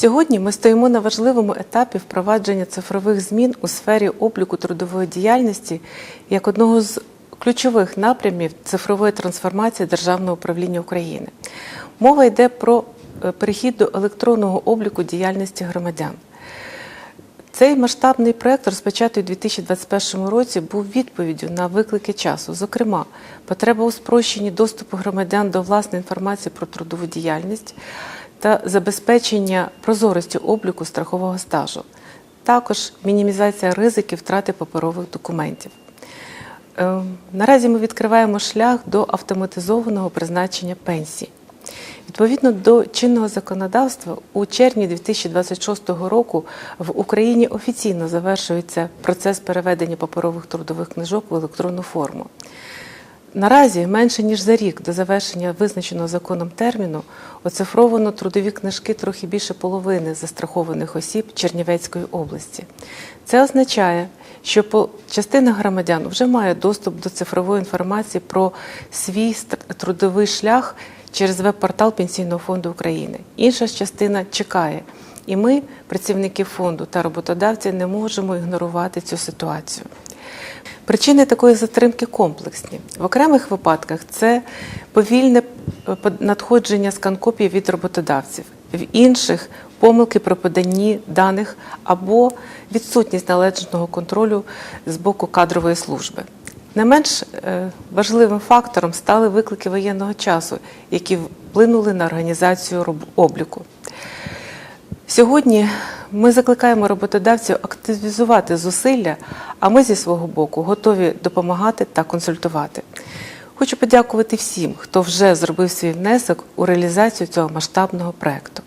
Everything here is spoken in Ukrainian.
Сьогодні ми стоїмо на важливому етапі впровадження цифрових змін у сфері обліку трудової діяльності як одного з ключових напрямів цифрової трансформації Державного управління України. Мова йде про е, перехід до електронного обліку діяльності громадян. Цей масштабний проект, розпочатий у 2021 році, був відповіддю на виклики часу. Зокрема, потреба у спрощенні доступу громадян до власної інформації про трудову діяльність та забезпечення прозорості обліку страхового стажу, також мінімізація ризиків втрати паперових документів. Е, Наразі ми відкриваємо шлях до автоматизованого призначення пенсій. Відповідно до чинного законодавства, у червні 2026 року в Україні офіційно завершується процес переведення паперових трудових книжок в електронну форму. Наразі менше ніж за рік до завершення визначеного законом терміну оцифровано трудові книжки трохи більше половини застрахованих осіб Чернівецької області. Це означає, що частина громадян вже має доступ до цифрової інформації про свій трудовий шлях через веб-портал Пенсійного фонду України. Інша ж частина чекає. І ми, працівники фонду та роботодавці, не можемо ігнорувати цю ситуацію. Причини такої затримки комплексні. В окремих випадках це повільне е, надходження сканкопій від роботодавців, в інших помилки при поданні даних або відсутність належного контролю з боку кадрової служби. Не менш е, важливим фактором стали виклики воєнного часу, які вплинули на організацію обліку. Сьогодні ми закликаємо роботодавців активізувати зусилля, а ми зі свого боку готові допомагати та консультувати. Хочу подякувати всім, хто вже зробив свій внесок у реалізацію цього масштабного проекту.